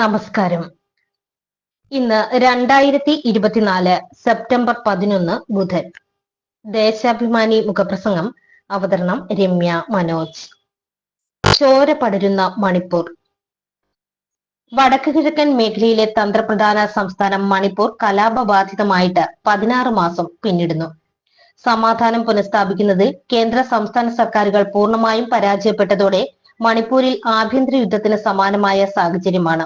നമസ്കാരം. ഇന്ന് രണ്ടായിരത്തി ഇരുപത്തിനാല് സെപ്റ്റംബർ പതിനൊന്ന് ബുധൻ. ദേശാഭിമാനി മുഖപ്രസംഗം അവതരണം രമ്യ മനോജ്. ചോര പടരുന്ന മണിപ്പൂർ. വടക്ക് കിഴക്കൻ മേഖലയിലെ തന്ത്രപ്രധാന സംസ്ഥാനം മണിപ്പൂർ കലാപബാധിതമായിട്ട് പതിനാറ് മാസം പിന്നിടുന്നു. സമാധാനം പുനഃസ്ഥാപിക്കുന്നതിൽ കേന്ദ്ര സംസ്ഥാന സർക്കാരുകൾ പൂർണമായും പരാജയപ്പെട്ടതോടെ മണിപ്പൂരിൽ ആഭ്യന്തര യുദ്ധത്തിന് സമാനമായ സാഹചര്യമാണ്.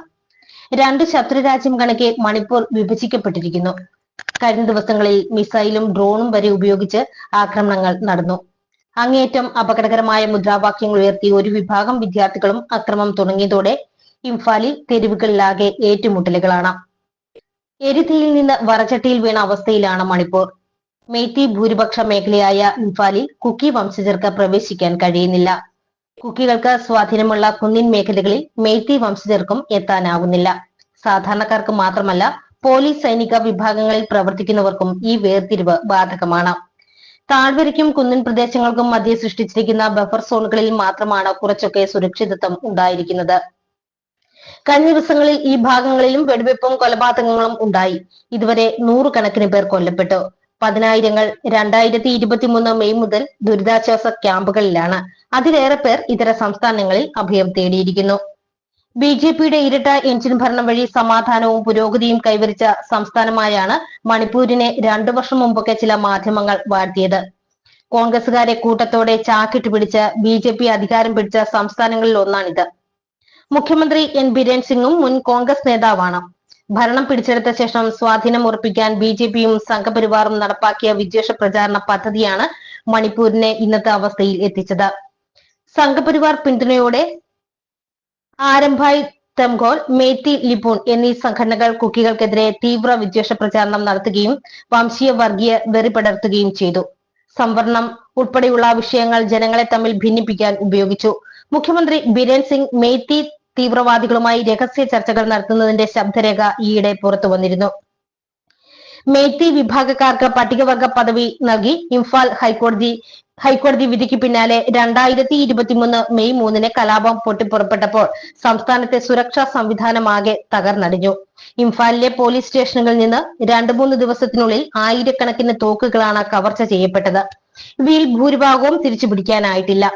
രണ്ട് ശത്രുരാജ്യം കണക്കെ മണിപ്പൂർ വിഭജിക്കപ്പെട്ടിരിക്കുന്നു. കഴിഞ്ഞ ദിവസങ്ങളിൽ മിസൈലും ഡ്രോണും വരെ ഉപയോഗിച്ച് ആക്രമണങ്ങൾ നടന്നു. അങ്ങേയറ്റം അപകടകരമായ മുദ്രാവാക്യങ്ങൾ ഉയർത്തി ഒരു വിഭാഗം വിദ്യാർത്ഥികളും അക്രമം തുടങ്ങിയതോടെ ഇംഫാലിൽ തെരുവുകളിലാകെ ഏറ്റുമുട്ടലുകളാണ്. എരിതയിൽ നിന്ന് വറചട്ടിയിൽ വീണ അവസ്ഥയിലാണ് മണിപ്പൂർ. മേത്തി ഭൂരിപക്ഷ മേഖലയായ ഇംഫാലിൽ കുക്കി വംശജർക്ക് പ്രവേശിക്കാൻ കഴിയുന്നില്ല. കുക്കികൾക്ക് സ്വാധീനമുള്ള കുന്നിൻ മേഖലകളിൽ മെയ്ത്തി വംശജർക്കും എത്താനാകുന്നില്ല സാധാരണക്കാർക്ക് മാത്രമല്ല പോലീസ് സൈനിക വിഭാഗങ്ങളിൽ പ്രവർത്തിക്കുന്നവർക്കും ഈ വേർതിരിവ് ബാധകമാണ്. താഴ്വരയ്ക്കും കുന്നിൻ പ്രദേശങ്ങൾക്കും മധ്യ സൃഷ്ടിച്ചിരിക്കുന്ന ബഫർ സോണുകളിൽ മാത്രമാണ് കുറച്ചൊക്കെ സുരക്ഷിതത്വം ഉണ്ടായിരിക്കുന്നത്. കഴിഞ്ഞ ദിവസങ്ങളിൽ ഈ ഭാഗങ്ങളിലും വെടിവെപ്പും കൊലപാതകങ്ങളും ഉണ്ടായി. ഇതുവരെ നൂറുകണക്കിന് പേർ കൊല്ലപ്പെട്ടു. പതിനായിരങ്ങൾ രണ്ടായിരത്തി ഇരുപത്തിമൂന്ന് മെയ് മുതൽ ദുരിതാശ്വാസ ക്യാമ്പുകളിലാണ്. അതിലേറെ പേർ ഇതര സംസ്ഥാനങ്ങളിൽ അഭയം തേടിയിരിക്കുന്നു. ബി ജെ പിയുടെ ഇരട്ട എഞ്ചിൻ ഭരണം വഴി സമാധാനവും പുരോഗതിയും കൈവരിച്ച സംസ്ഥാനമായാണ് മണിപ്പൂരിനെ രണ്ടു വർഷം മുമ്പൊക്കെ ചില മാധ്യമങ്ങൾ വാഴ്ത്തിയത്. കോൺഗ്രസുകാരെ കൂട്ടത്തോടെ ചാക്കിട്ട് പിടിച്ച ബി ജെ പി അധികാരം പിടിച്ച സംസ്ഥാനങ്ങളിൽ ഒന്നാണിത്. മുഖ്യമന്ത്രി എൻ. ബിരേൻ സിംഗും മുൻ കോൺഗ്രസ് നേതാവാണ്. ഭരണം പിടിച്ചെടുത്ത ശേഷം സ്വാധീനം ഉറപ്പിക്കാൻ ബി ജെ പിയും സംഘപരിവാറും നടപ്പാക്കിയ വിദ്വേഷ പ്രചാരണ പദ്ധതിയാണ് മണിപ്പൂരിനെ ഇന്നത്തെ അവസ്ഥയിൽ എത്തിച്ചത്. സംഘപരിവാർ പിന്തുണയോടെ ആരംഭായി തെംഗോൾ മേത്തി ലിപൂൺ എന്നീ സംഘടനകൾ കുക്കികൾക്കെതിരെ തീവ്ര വിദ്വേഷ പ്രചാരണം നടത്തുകയും വംശീയ വർഗീയ വെറി പടർത്തുകയും ചെയ്തു. സംവരണം ഉൾപ്പെടെയുള്ള വിഷയങ്ങൾ ജനങ്ങളെ തമ്മിൽ ഭിന്നിപ്പിക്കാൻ ഉപയോഗിച്ചു. മുഖ്യമന്ത്രി ബിരേൻ സിംഗ് മേത്തി തീവ്രവാദികളുമായി രഹസ്യ ചർച്ചകൾ നടത്തുന്നതിന്റെ ശബ്ദരേഖ ഈയിടെ പുറത്തു വന്നിരുന്നു. മേത്തി വിഭാഗക്കാർക്ക് പട്ടികവർഗ പദവി നൽകി ഇംഫാൽ ഹൈക്കോടതി ഹൈക്കോടതി വിധിക്ക് പിന്നാലെ രണ്ടായിരത്തി ഇരുപത്തിമൂന്ന് മെയ് മൂന്നിന് കലാപം പൊട്ടിപ്പുറപ്പെട്ടപ്പോൾ സംസ്ഥാനത്തെ സുരക്ഷാ സംവിധാനമാകെ തകർന്നടിഞ്ഞു. ഇംഫാലിലെ പോലീസ് സ്റ്റേഷനുകളിൽ നിന്ന് രണ്ടു മൂന്ന് ദിവസത്തിനുള്ളിൽ ആയിരക്കണക്കിന് തോക്കുകളാണ് കവർച്ച ചെയ്യപ്പെട്ടത്. ഇവയിൽ ഭൂരിഭാഗവും തിരിച്ചു തിരിച്ചുപിടിക്കാനായിട്ടില്ല.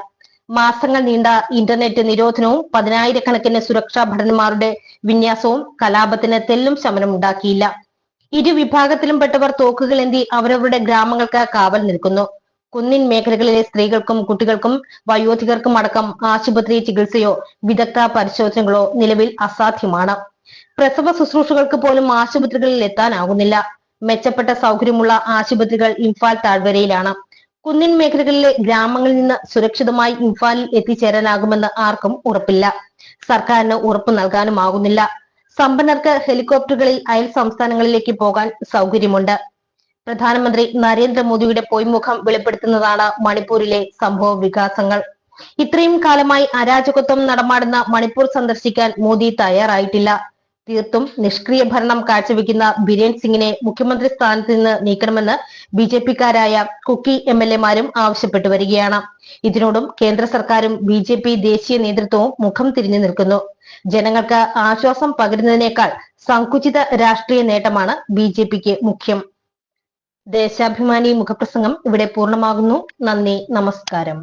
മാസങ്ങൾ നീണ്ട ഇന്റർനെറ്റ് നിരോധനവും പതിനായിരക്കണക്കിന് സുരക്ഷാ ഭടന്മാരുടെ വിന്യാസവും കലാപത്തിന് തെല്ലും ശമനമുണ്ടാക്കിയില്ല. ഇരു വിഭാഗത്തിലും പെട്ടവർ തോക്കുകൾ എന്തി അവരവരുടെ ഗ്രാമങ്ങൾക്ക് കാവൽ നിൽക്കുന്നു. കുന്നിൻ മേഖലകളിലെ സ്ത്രീകൾക്കും കുട്ടികൾക്കും വയോധികർക്കും അടക്കം ആശുപത്രി ചികിത്സയോ വിദഗ്ധ പരിശോധനകളോ നിലവിൽ അസാധ്യമാണ്. പ്രസവ ശുശ്രൂഷകൾക്ക് പോലും ആശുപത്രികളിൽ എത്താനാകുന്നില്ല മെച്ചപ്പെട്ട സൗകര്യമുള്ള ആശുപത്രികൾ ഇംഫാൽ താഴ്വരയിലാണ്. കുന്നിൻ മേഖലകളിലെ ഗ്രാമങ്ങളിൽ നിന്ന് സുരക്ഷിതമായി ഇംഫാലിൽ എത്തിച്ചേരാനാകുമെന്ന് ആർക്കും ഉറപ്പില്ല. സർക്കാരിന് ഉറപ്പ് നൽകാനുമാകുന്നില്ല. സമ്പന്നർക്ക് ഹെലികോപ്റ്ററുകളിൽ അയൽ സംസ്ഥാനങ്ങളിലേക്ക് പോകാൻ സൗകര്യമുണ്ട്. പ്രധാനമന്ത്രി നരേന്ദ്രമോദിയുടെ പൊയ്മുഖം വെളിപ്പെടുത്തുന്നതാണ് മണിപ്പൂരിലെ സംഭവ വികാസങ്ങൾ. ഇത്രയും കാലമായി അരാജകത്വം നടമാടുന്ന മണിപ്പൂർ സന്ദർശിക്കാൻ മോദി തയ്യാറായിട്ടില്ല. തീർത്തും നിഷ്ക്രിയ ഭരണം കാഴ്ചവെക്കുന്ന ബിരേൻ സിംഗിനെ മുഖ്യമന്ത്രി സ്ഥാനത്ത് നിന്ന് നീക്കണമെന്ന് ബി ജെ പിക്കാരായ കുക്കി എം എൽ എമാരും ആവശ്യപ്പെട്ടു വരികയാണ്. ഇതിനോടും കേന്ദ്ര സർക്കാരും ബി ജെ പി ദേശീയ നേതൃത്വവും മുഖം തിരിഞ്ഞു നിൽക്കുന്നു. ജനങ്ങൾക്ക് ആശ്വാസം പകരുന്നതിനേക്കാൾ സങ്കുചിത രാഷ്ട്രീയ നേട്ടമാണ് ബി ജെ പിക്ക് മുഖ്യം. ദേശാഭിമാനി മുഖപ്രസംഗം ഇവിടെ പൂർണമാകുന്നു. നന്ദി നമസ്കാരം.